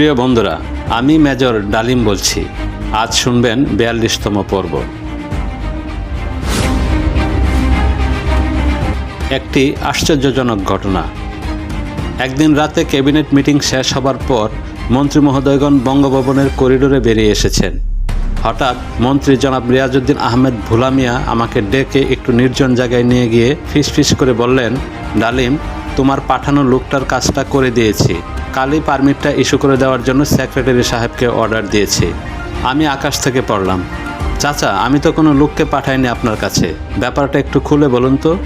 প্রিয় বন্ধুরা, আমি মেজর ডালিম বলছি। আজ শুনবেন বিয়াল্লিশতম পর্ব। একটি আশ্চর্যজনক ঘটনা। একদিন রাতে ক্যাবিনেট মিটিং শেষ হবার পর মন্ত্রী মহোদয়গণ বঙ্গভবনের করিডোরে বেরিয়ে এসেছেন। হঠাৎ মন্ত্রী জনাব রিয়াজউদ্দিন আহমেদ ভুলামিয়া আমাকে ডেকে একটু নির্জন জায়গায় নিয়ে গিয়ে ফিস ফিস করে বললেন, ডালিম তোমার পাঠানো লোকটার কাজটা করে দিয়েছি। কালই পারমিটটা ইস্যু করে দেওয়ার জন্য সেক্রেটারি সাহেবকে অর্ডার দিয়েছি। আমি আকাশ থেকে পড়লাম। চাচা, আমি তো কোনো লোককে পাঠাইনি আপনার কাছে। ব্যাপারটা একটু খুলে বলুন তো।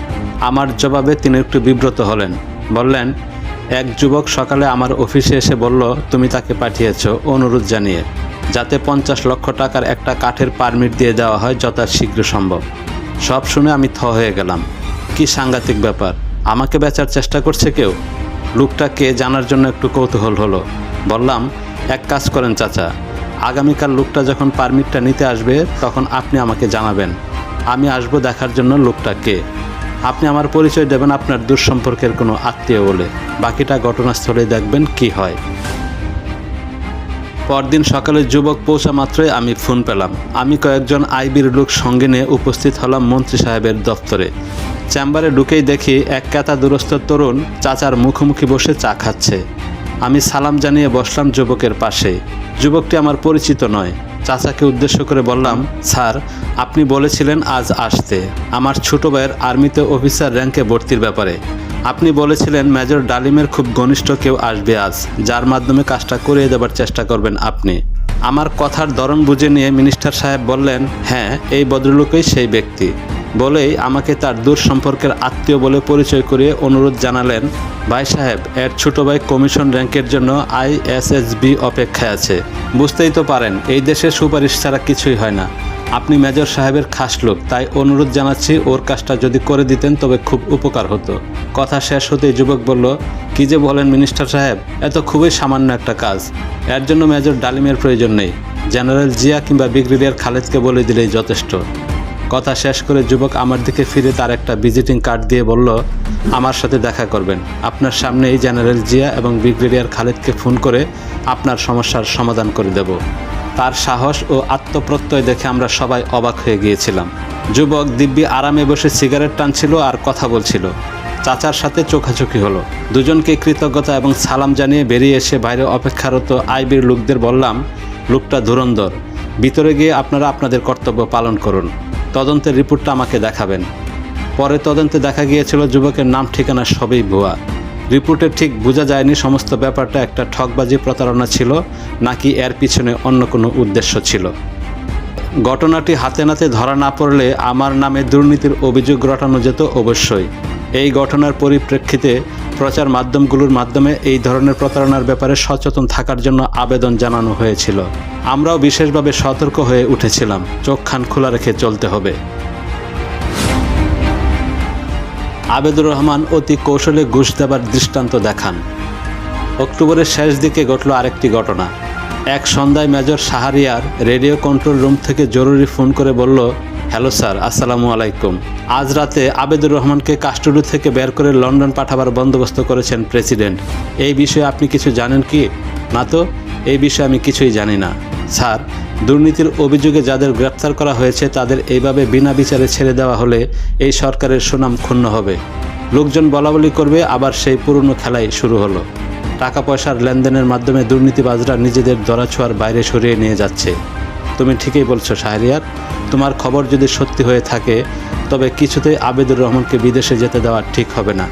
আমার জবাবে তিনি একটু বিব্রত হলেন। বললেন, এক যুবক সকালে আমার অফিসে এসে বলল, তুমি তাকে পাঠিয়েছ, অনুরোধ জানিয়ে। যাতে পঞ্চাশ লক্ষ টাকার একটা কাঠের পারমিট দিয়ে দেওয়া হয় যথাশীঘ্র সম্ভব। সব শুনে আমি থ হয়ে গেলাম। কি সাংঘাতিক ব্যাপার। আমাকে বেচার চেষ্টা করছে কেউ? লোকটা কে জানার জন্য একটু কৌতূহল হলো। বললাম, এক কাজ করেন চাচা। আগামীকাল লোকটা যখন পারমিটটা নিতে আসবে, তখন আপনি আমাকে জানাবেন। আমি আসব দেখার জন্য লোকটা কে। আপনি আমার পরিচয় দেবেন আপনার দূর সম্পর্কের কোনো আত্মীয় বলে। বাকিটা ঘটনাস্থলে দেখবেন কি হয়। পরদিন সকালে যুবক পৌঁছা মাত্রই আমি ফোন পেলাম। আমি কয়েকজন আইবির লোক সঙ্গে নিয়ে উপস্থিত হলাম মন্ত্রী সাহেবের দপ্তরে। চেম্বারে ঢুকেই দেখি এক কাতা দূরস্থ তরুণ চাচার মুখোমুখি বসে চা খাচ্ছে। আমি সালাম জানিয়ে বসলাম যুবকের পাশে। যুবকটি আমার পরিচিত নয়। চাচাকে উদ্দেশ্য করে বললাম, স্যার, আপনি বলেছিলেন আজ আসতে। আমার ছোট ভাইয়ের আর্মিতে অফিসার র্যাঙ্কে ভর্তির ব্যাপারে। আপনি বলেছিলেন মেজর ডালিমের খুব ঘনিষ্ঠ কেউ আসবে আজ। যার মাধ্যমে কাজটা করিয়ে দেবার চেষ্টা করবেন আপনি। আমার কথার ধরন বুঝে নিয়ে মিনিস্টার সাহেব বললেন হ্যাঁ এই ভদ্রলোকই সেই ব্যক্তি। বলেই আমাকে তার দূর সম্পর্কের আত্মীয় বলে পরিচয় করিয়ে অনুরোধ জানালেন। ভাই সাহেব, এর ছোট ভাই কমিশন র্যাঙ্কের জন্য আইএসএসবি অপেক্ষায় আছে। বুঝতেই তো পারেন, এই দেশে সুপারিশ ছাড়া কিছুই হয় না। আপনি মেজর সাহেবের খাস লোক, তাই অনুরোধ জানাচ্ছি ওর কাজটা যদি করে দিতেন তবে খুব উপকার হতো। কথা শেষ হতেই যুবক বলল, কি যে বলেন মিনিস্টার সাহেব এত খুবই সামান্য একটা কাজ। এর জন্য মেজর ডালিমের প্রয়োজন নেই। জেনারেল জিয়া কিংবা ব্রিগেডিয়ার খালেদকে বলে দিলেই যথেষ্ট। কথা শেষ করে যুবক আমার দিকে ফিরে তার একটা ভিজিটিং কার্ড দিয়ে বলল, আমার সাথে দেখা করবেন। আপনার সামনেই জেনারেল জিয়া এবং ব্রিগেডিয়ার খালেদকে ফোন করে আপনার সমস্যার সমাধান করে দেব। তার সাহস ও আত্মপ্রত্যয় দেখে আমরা সবাই অবাক হয়ে গিয়েছিলাম। যুবক দিব্যি আরামে বসে সিগারেট টানছিল আর কথা বলছিল। চাচার সাথে চোখাচোখি হলো। দুজনকে কৃতজ্ঞতা এবং সালাম জানিয়ে বেরিয়ে এসে বাইরে অপেক্ষারত আইবির লোকদের বললাম, লোকটা ধুরন্ধর। ভিতরে গিয়ে আপনারা আপনাদের কর্তব্য পালন করুন। তদন্তের রিপোর্টটা আমাকে দেখাবেন। পরে তদন্তে দেখা গিয়েছিল যুবকের নাম, ঠিকানা সবই ভুয়া। রিপোর্টে ঠিক বোঝা যায়নি সমস্ত ব্যাপারটা, একটা ঠকবাজি প্রতারণা ছিল, নাকি এর পিছনে অন্য কোনো উদ্দেশ্য ছিল। ঘটনাটি হাতে নাতে ধরা না পড়লে আমার নামে দুর্নীতির অভিযোগ রটানো যেত অবশ্যই। এই ঘটনার পরিপ্রেক্ষিতে প্রচার মাধ্যমগুলোর মাধ্যমে এই ধরনের প্রতারণার ব্যাপারে সচেতন থাকার জন্য আবেদন জানানো হয়েছিল। আমরাও বিশেষভাবে সতর্ক হয়ে উঠেছিলাম। চোখ খান খোলা রেখে চলতে হবে। আবেদুর রহমান অতি কৌশলে ঘুষ দেবার দৃষ্টান্ত দেখান। অক্টোবরের শেষ দিকে ঘটল আরেকটি ঘটনা। এক সন্ধ্যায় major Shahriar radio control room থেকে জরুরি ফোন করে বলল হ্যালো স্যার, আসসালামু আলাইকুম। আজ রাতে আবেদুর রহমানকে কাস্টডি থেকে বের করে লন্ডন পাঠাবার বন্দোবস্ত করেছেন প্রেসিডেন্ট। এই বিষয়ে আপনি কিছু জানেন কি? না তো? এই বিষয়ে আমি কিছুই জানি না। স্যার, দুর্নীতির অভিযোগে যাদের গ্রেপ্তার করা হয়েছে তাদের এইভাবে বিনা বিচারে ছেড়ে দেওয়া হলে এই সরকারের সুনাম ক্ষুণ্ণ হবে। লোকজন বলাবলি করবে, আবার সেই পুরনো খেলাই শুরু হলো। টাকা পয়সার লেনদেনের মাধ্যমে দুর্নীতিবাজরা নিজেদের দরাছোঁয়ার বাইরে সরিয়ে নিয়ে যাচ্ছে। তুমি ঠিকই বলছো, শাহরিয়ার। তোমার খবর যদি সত্যি হয়ে থাকে, তবে কিছুতেই আবেদুর রহমানকে বিদেশে যেতে দেওয়া ঠিক হবে না।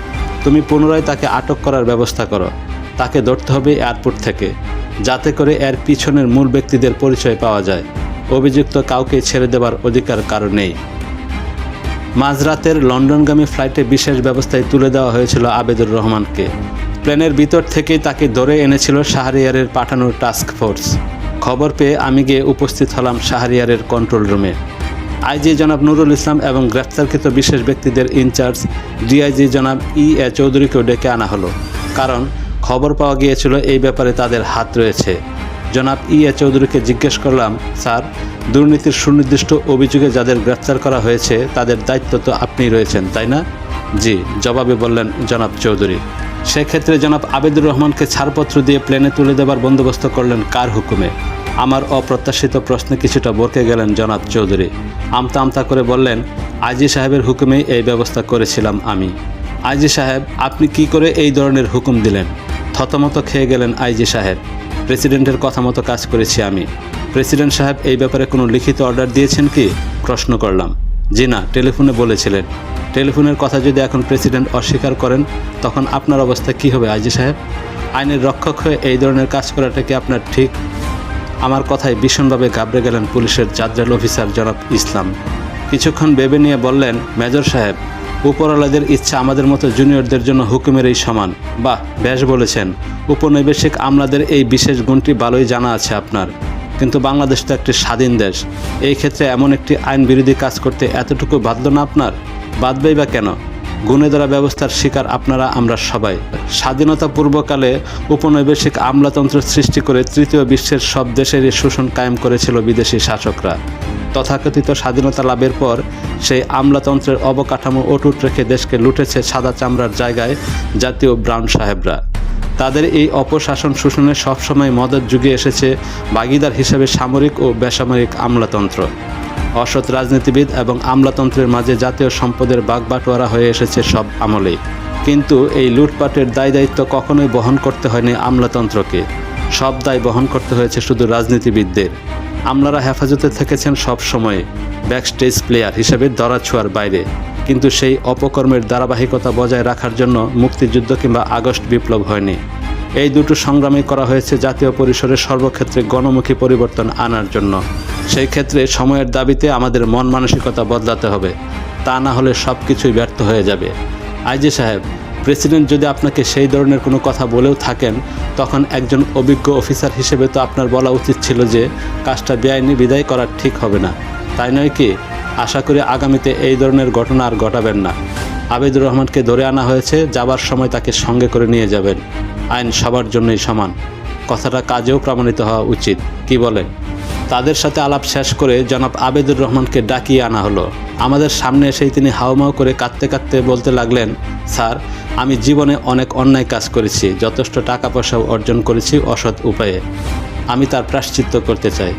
তুমি পুনরায় তাকে আটক করার ব্যবস্থা করো। তাকে ধরতে হবে এয়ারপোর্ট থেকে, যাতে করে এর পিছনের মূল ব্যক্তিদের পরিচয় পাওয়া যায়। অভিযুক্ত কাউকে ছেড়ে দেওয়ার অধিকার কারও নেই। মাঝরাতের লন্ডনগামী ফ্লাইটে বিশেষ ব্যবস্থায় তুলে দেওয়া হয়েছিল আবেদুর রহমানকে। প্লেনের ভিতর থেকেই তাকে ধরে এনেছিল শাহরিয়ারের পাঠানোর টাস্ক ফোর্স। খবর পেয়ে আমি গিয়ে উপস্থিত হলাম শাহরিয়ারের কন্ট্রোল রুমে আইজি জনাব নুরুল ইসলাম এবং গ্রেপ্তারকৃত বিশেষ ব্যক্তিদের ইনচার্জ ডিআইজি জনাব ই এ চৌধুরীকেও ডেকে আনা হলো। কারণ খবর পাওয়া গিয়েছিল এই ব্যাপারে তাদের হাত রয়েছে। জনাব ই এ চৌধুরীকে জিজ্ঞেস করলাম, স্যার, দুর্নীতির সুনির্দিষ্ট অভিযোগে যাদের গ্রেপ্তার করা হয়েছে, তাদের দায়িত্ব তো আপনি রয়েছেন, তাই না? জি, জবাবে বললেন জনাব চৌধুরী। সেক্ষেত্রে জনাব আবেদুর রহমানকে ছাড়পত্র দিয়ে প্লেনে তুলে দেবার বন্দোবস্ত করলেন কার হুকুমে? আমার অপ্রত্যাশিত প্রশ্নে কিছুটা বরকে গেলেন জনাব চৌধুরী। আমতা আমতা করে বললেন, আইজি সাহেবের হুকুমেই এই ব্যবস্থা করেছিলাম আমি। আইজি সাহেব, আপনি কি করে এই ধরনের হুকুম দিলেন? থতমত খেয়ে গেলেন আইজি সাহেব। প্রেসিডেন্টের কথা মতো কাজ করেছি আমি। প্রেসিডেন্ট সাহেব, এই ব্যাপারে কোনো লিখিত অর্ডার দিয়েছেন কি? প্রশ্ন করলাম। জি না, টেলিফোনে বলেছিলেন। টেলিফোনের কথা যদি এখন প্রেসিডেন্ট অস্বীকার করেন, তখন আপনার অবস্থা কি হবে, আইজি সাহেব? আইনের রক্ষক হয়ে এই ধরনের কাজ করাটা কি আপনার ঠিক? আমার কথায় ভীষণভাবে ঘাবড়ে গেলেন পুলিশের জাদ্রাল অফিসার জনাব ইসলাম। কিছুক্ষণ ভেবে নিয়ে বললেন, মেজর সাহেব, উপরওয়ালাদের ইচ্ছা আমাদের মতো জুনিয়রদের জন্য হুকুমের এই সমান। বাহ, বেশ বলেছেন। উপনিবেশিক আমলাদের এই বিশেষ গুণটি ভালোই জানা আছে আপনার। কিন্তু বাংলাদেশ তো একটি স্বাধীন দেশ। এই ক্ষেত্রে এমন একটি আইন বিরোধী কাজ করতে এতটুকু বাধ্য না আপনার? বাদবেই বা কেন? গুণে ধরা ব্যবস্থার শিকার আপনারা আমরা সবাই। স্বাধীনতা পূর্বকালে উপনিবেশিক আমলাতন্ত্র সৃষ্টি করে তৃতীয় বিশ্বের সব দেশেরই শোষণ কায়েম করেছিল বিদেশি শাসকরা। তথাকথিত স্বাধীনতা লাভের পর সেই আমলাতন্ত্রের অবকাঠামো অটুট রেখে দেশকে লুটেছে সাদা চামড়ার জায়গায় জাতীয় ব্রাউন সাহেবরা। তাদের এই অপশাসন শোষণে সবসময় মদত যুগে এসেছে ভাগিদার হিসেবে সামরিক ও বেসামরিক আমলাতন্ত্র। অসৎ রাজনীতিবিদ এবং আমলাতন্ত্রের মাঝে জাতীয় সম্পদের বাগবাটোয়ারা হয়ে এসেছে সব আমলেই। কিন্তু এই লুটপাটের দায় দায়িত্ব কখনোই বহন করতে হয়নি আমলাতন্ত্রকে। সব দায় বহন করতে হয়েছে শুধু রাজনীতিবিদদের। আমলারা হেফাজতে থেকেছেন সব সময়ে ব্যাকস্টেজ প্লেয়ার হিসেবে দরাছোয়ার বাইরে। কিন্তু সেই অপকর্মের ধারাবাহিকতা বজায় রাখার জন্য মুক্তিযুদ্ধ কিংবা আগস্ট বিপ্লব হয়নি। এই দুটো সংগ্রামই করা হয়েছে জাতীয় পরিসরে সর্বক্ষেত্রে গণমুখী পরিবর্তন আনার জন্য। সেই ক্ষেত্রে সময়ের দাবিতে আমাদের মন মানসিকতা বদলাতে হবে। তা না হলে সব কিছুই ব্যর্থ হয়ে যাবে। আইজি সাহেব, প্রেসিডেন্ট যদি আপনাকে সেই ধরনের কোনো কথা বলেও থাকেন, তখন একজন অভিজ্ঞ অফিসার হিসেবে তো আপনার বলা উচিত ছিল যে, কাজটা বেআইনি, বিদায় করা ঠিক হবে না। তাই নয় কি? আশা করি আগামীতে এই ধরনের ঘটনা আর ঘটাবেন না। আবেদুর রহমানকে ধরে আনা হয়েছে, যাবার সময় তাকে সঙ্গে করে নিয়ে যাবেন। আইন সবার জন্যই সমান। কথাটা কাজেও প্রমাণিত হওয়া উচিত। কি বলেন? তাদের সাথে আলাপ শেষ করে জনাব আবেদুর রহমানকে ডাকিয়ে আনা হলো। আমাদের সামনে এসেই তিনি হাউমাউ করে কাঁদতে কাঁদতে বলতে লাগলেন, স্যার, আমি জীবনে অনেক অন্যায় কাজ করেছি। যথেষ্ট টাকা পয়সাও অর্জন করেছি অসৎ উপায়ে। আমি তার প্রাশ্চিত্য করতে চাই।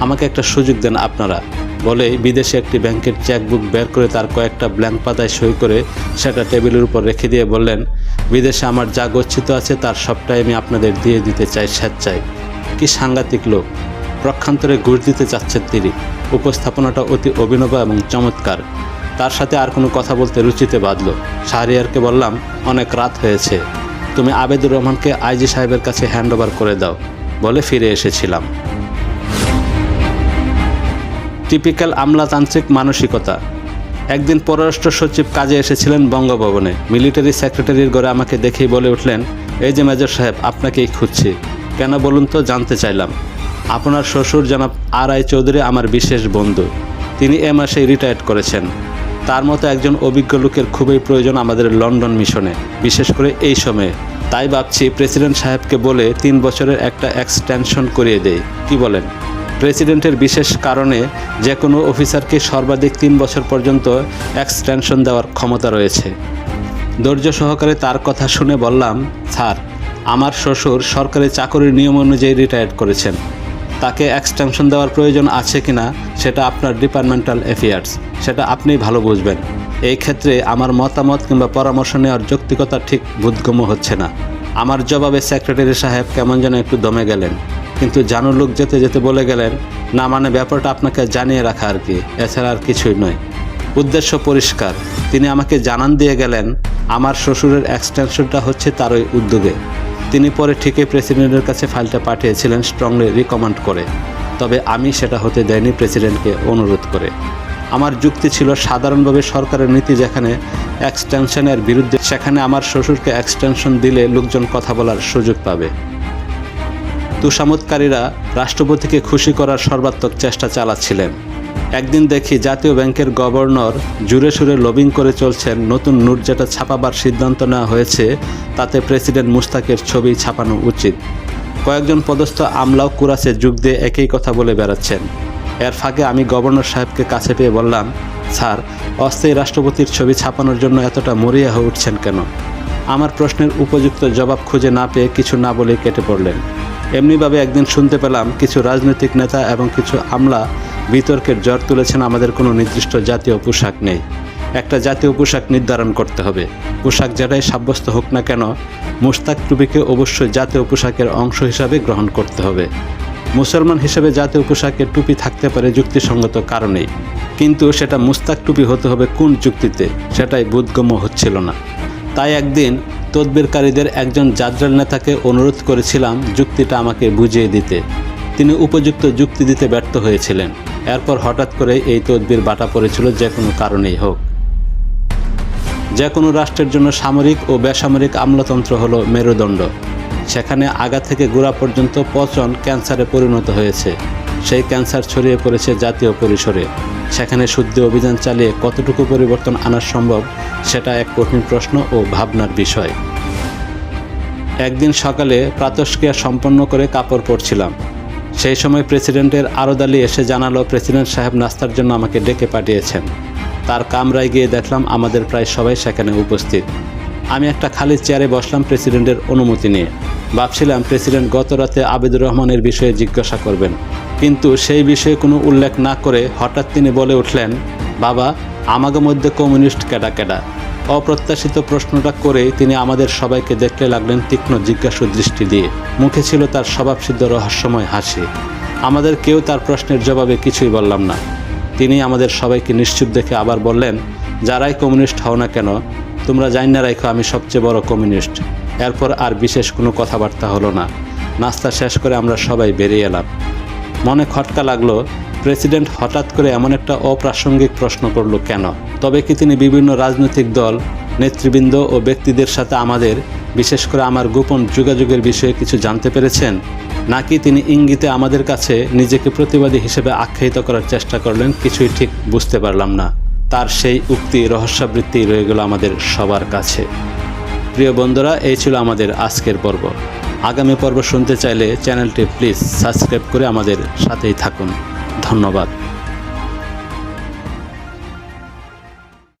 আমাকে একটা সুযোগ দেন আপনারা। বলে বিদেশে একটি ব্যাংকের চেকবুক বের করে তার কয়েকটা ব্ল্যাঙ্ক পাতায় সই করে সেটা টেবিলের উপর রেখে দিয়ে বললেন, বিদেশে আমার যা গচ্ছিত আছে তার সবটাই আমি আপনাদের দিয়ে দিতে চাই স্বেচ্ছায়। কি সাংঘাতিক লোক। প্রক্ষান্তরে ঘুষ দিতে চাচ্ছেন তিনি। উপস্থাপনাটা অতি অভিনব এবং চমৎকার। তার সাথে আর কোনো কথা বলতে রুচিতে বাঁধল। শাহরিয়ারকে বললাম, অনেক রাত হয়েছে। তুমি আবেদুর রহমানকে আইজি সাহেবের কাছে হ্যান্ড ওভার করে দাও। বলে ফিরে এসেছিলাম। টিপিক্যাল আমলাতান্ত্রিক মানসিকতা। একদিন পররাষ্ট্র সচিব কাজে এসেছিলেন বঙ্গভবনে। মিলিটারি সেক্রেটারির ঘরে আমাকে দেখেই বলে উঠলেন, এই যে মেজর সাহেব, আপনাকেই খুঁজছি। কেন বলুন তো, জানতে চাইলাম। আপনার শ্বশুর জনাব আর আই চৌধুরী আমার বিশেষ বন্ধু। তিনি এ মাসেই রিটায়ার্ড করেছেন। তার মতো একজন অভিজ্ঞ লোকের খুবই প্রয়োজন আমাদের লন্ডন মিশনে, বিশেষ করে এই সময়ে। তাই ভাবছি, প্রেসিডেন্ট সাহেবকে বলে তিন বছরের একটা এক্সটেনশন করিয়ে দেয় কি বলেন? প্রেসিডেন্টের বিশেষ কারণে যে কোনো অফিসারকে সর্বাধিক তিন বছর পর্যন্ত এক্সটেনশন দেওয়ার ক্ষমতা রয়েছে। ধৈর্য সহকারে তার কথা শুনে বললাম, স্যার, আমার শ্বশুর সরকারি চাকরির নিয়ম অনুযায়ী রিটায়ার করেছেন। তাকে এক্সটেনশন দেওয়ার প্রয়োজন আছে কি না সেটা আপনার ডিপার্টমেন্টাল অ্যাফেয়ার্স সেটা আপনিই ভালো বুঝবেন। এই ক্ষেত্রে আমার মতামত কিংবা পরামর্শ নেওয়ার যৌক্তিকতা ঠিক বোধগম্য হচ্ছে না। আমার জবাবে সেক্রেটারি সাহেব কেমন যেন একটু দমে গেলেন। কিন্তু জানুর লোক যেতে যেতে বলে গেলেন, না মানে ব্যাপারটা আপনাকে জানিয়ে রাখা আর কি, এছাড়া আর কিছুই নয়। উদ্দেশ্য পরিষ্কার। তিনি আমাকে জানান দিয়ে গেলেন, আমার শ্বশুরের এক্সটেনশনটা হচ্ছে তার ওই উদ্যোগে। তিনি পরে ঠিকই প্রেসিডেন্টের কাছে ফাইলটা পাঠিয়েছিলেন স্ট্রংলি রিকমেন্ড করে। তবে আমি সেটা হতে দেয়নি প্রেসিডেন্টকে অনুরোধ করে। আমার যুক্তি ছিল সাধারণভাবে সরকারের নীতি যেখানে এক্সটেনশনের বিরুদ্ধে, সেখানে আমার শ্বশুরকে এক্সটেনশন দিলে লোকজন কথা বলার সুযোগ পাবে। তুষামতকারীরা রাষ্ট্রপতিকে খুশি করার সর্বাত্মক চেষ্টা চালাচ্ছিলেন। একদিন দেখি জাতীয় ব্যাংকের গভর্নর জুড়ে সুরে লবিং করে চলছেন নতুন নোট যেটা ছাপাবার সিদ্ধান্ত নেওয়া হয়েছে, তাতে প্রেসিডেন্ট মুস্তাকের ছবি ছাপানো উচিত। কয়েকজন পদস্থ আমলাও কুরাসে যুগ দিয়ে একই কথা বলে বেড়াচ্ছেন। এর ফাঁকে আমি গভর্নর সাহেবকে কাছে পেয়ে বললাম, স্যার, অস্থায়ী রাষ্ট্রপতির ছবি ছাপানোর জন্য এতটা মরিয়া হয়ে উঠছেন কেন? আমার প্রশ্নের উপযুক্ত জবাব খুঁজে না পেয়ে কিছু না বলে কেটে পড়লেন। এমনিভাবে একদিন শুনতে পেলাম কিছু রাজনৈতিক নেতা এবং কিছু আমলা বিতর্কের জ্বর তুলেছেন, আমাদের কোনো নির্দিষ্ট জাতীয় পোশাক নেই। একটা জাতীয় পোশাক নির্ধারণ করতে হবে। পোশাক যেটাই সাব্যস্ত হোক না কেন মুস্তাক টুপিকে অবশ্যই জাতীয় পোশাকের অংশ হিসাবে গ্রহণ করতে হবে। মুসলমান হিসেবে জাতীয় পোশাকে টুপি থাকতে পারে যুক্তিসঙ্গত কারণেই। কিন্তু সেটা মুস্তাক টুপি হতে হবে কোন যুক্তিতে? সেটাই বোধগম্য হচ্ছিল না। তাই একদিন তদবিরকারীদের একজন জাদ্রাল নেতাকে অনুরোধ করেছিলাম যুক্তিটা আমাকে বুঝিয়ে দিতে। তিনি উপযুক্ত যুক্তি দিতে ব্যর্থ হয়েছিলেন। এরপর হঠাৎ করে এই তদবির বাটা পড়েছিল যে কোনো কারণেই হোক। যে কোনো রাষ্ট্রের জন্য সামরিক ও বেসামরিক আমলাতন্ত্র হলো মেরুদণ্ড। সেখানে আগা থেকে গোড়া পর্যন্ত পচন ক্যান্সারে পরিণত হয়েছে। সেই ক্যান্সার ছড়িয়ে পড়েছে জাতীয় পরিসরে। সেখানে শুদ্ধি অভিযান চালিয়ে কতটুকু পরিবর্তন আনা সম্ভব, সেটা এক কঠিন প্রশ্ন ও ভাবনার বিষয়। একদিন সকালে প্রাতস্ক্রিয়া সম্পন্ন করে কাপড় পরছিলাম। সেই সময় প্রেসিডেন্টের আরদালি এসে জানালো, প্রেসিডেন্ট সাহেব নাস্তার জন্য আমাকে ডেকে পাঠিয়েছেন। তার কামরায় গিয়ে দেখলাম আমাদের প্রায় সবাই সেখানে উপস্থিত। আমি একটা খালি চেয়ারে বসলাম প্রেসিডেন্টের অনুমতি নিয়ে। ভাবছিলাম, প্রেসিডেন্ট গত রাতে আবিদুর রহমানের বিষয়ে জিজ্ঞাসা করবেন। কিন্তু সেই বিষয়ে কোনো উল্লেখ না করে হঠাৎ তিনি বলে উঠলেন, বাবা আমাদের মধ্যে কমিউনিস্ট কেডা কেডা? অপ্রত্যাশিত প্রশ্নটা করে তিনি আমাদের সবাইকে দেখতে লাগলেন তীক্ষ্ণ জিজ্ঞাসু দৃষ্টি দিয়ে। মুখে ছিল তার স্বভাবসিদ্ধ রহস্যময় হাসি। আমাদের কেউ তার প্রশ্নের জবাবে কিছুই বললাম না। তিনি আমাদের সবাইকে নিশ্চুপ দেখে আবার বললেন, যারাই কমিউনিস্ট হও না কেন, তোমরা জানি না রাখো আমি সবচেয়ে বড় কমিউনিস্ট। এরপর আর বিশেষ কোনো কথাবার্তা হলো না। নাস্তা শেষ করে আমরা সবাই বেরিয়ে এলাম। মনে খটকা লাগল, প্রেসিডেন্ট হঠাৎ করে এমন একটা অপ্রাসঙ্গিক প্রশ্ন করল কেন? তবে কি তিনি বিভিন্ন রাজনৈতিক দল, নেতৃবৃন্দ ও ব্যক্তিদের সাথে আমাদের, বিশেষ করে আমার গোপন যোগাযোগের বিষয়ে কিছু জানতে পেরেছেন? নাকি তিনি ইঙ্গিতে আমাদের কাছে নিজেকে প্রতিবাদী হিসেবে আখ্যায়িত করার চেষ্টা করলেন, কিছুই ঠিক বুঝতে পারলাম না। তার সেই উক্তি রহস্যাবৃত্তি রয়ে গেল আমাদের সবার কাছে। প্রিয় বন্ধুরা, এই ছিল আমাদের আজকের পর্ব। আগামী পর্ব শুনতে চাইলে চ্যানেলটি প্লিজ সাবস্ক্রাইব করে আমাদের সাথেই থাকুন। ধন্যবাদ।